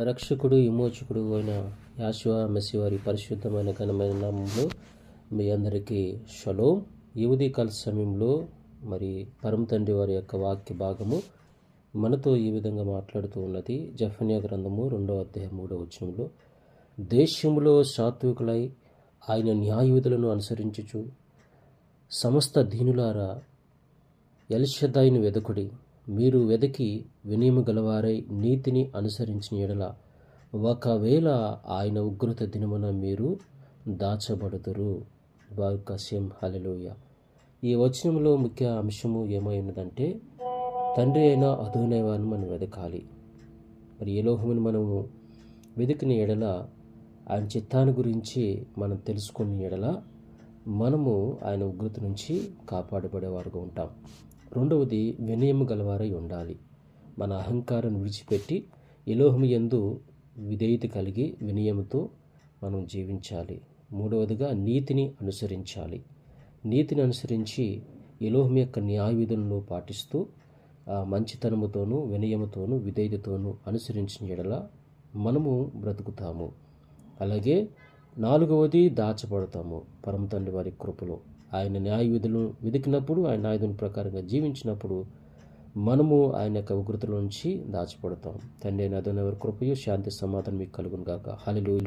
రక్షకుడు విమోచకుడు అయిన యాశివా మెస్సివారి పరిశుద్ధమైన ఘనమైన నామంలో మీ అందరికీ షలో. యువతి కాల సమయంలో మరి పరమ తండ్రి వారి యొక్క వాక్య భాగము మనతో ఈ విధంగా మాట్లాడుతూ ఉన్నది. జఫన్యా గ్రంథము రెండవ అధ్యాయం మూడవ వచనంలో దేశంలో సాత్వికులై ఆయన న్యాయవిధులను అనుసరించుచు సమస్త దీనులారా ఎల్షదాయిని వెదకుడి. మీరు వెదకి వినియమగలవారై నీతిని అనుసరించిన ఎడల ఒకవేళ ఆయన ఉగ్రత దినమున మీరు దాచబడుదురు. బాల్కశ్యం హలలోయ ఈ వచనంలో ముఖ్య అంశము ఏమై ఉన్నదంటే తండ్రి అయిన అధునైవాన్ని మనం వెదకాలి. మరి ఏ లోహమును మనము వెతికిన ఎడల ఆయన చిత్తాన్ని గురించి మనం తెలుసుకున్న ఎడల మనము ఆయన ఉగ్రత నుంచి కాపాడబడేవారుగా ఉంటాం. రెండవది వినయము గలవారై ఉండాలి. మన అహంకారం విడిచిపెట్టి ఎలోహము ఎందు విధేయత కలిగి వినయముతో మనం జీవించాలి. మూడవదిగా నీతిని అనుసరించాలి. నీతిని అనుసరించి ఎలోహం యొక్క న్యాయ విధులను పాటిస్తూ మంచితనముతోనూ వినయముతోనూ విధేయతతోనూ అనుసరించిన ఎడల మనము బ్రతుకుతాము. అలాగే నాలుగవది దాచబడతాము. పరమ తండ్రి వారి కృపలో. ఆయన న్యాయ విధులు వెతికినప్పుడు ఆయన న్యాయధుని ప్రకారంగా జీవించినప్పుడు మనము ఆయన యొక్క ఉగ్రతలోంచి నుంచి తండ్రి అయిన అదనవరి కృపయు శాంతి సమాధానం మీకు కలుగును గాక హలిలు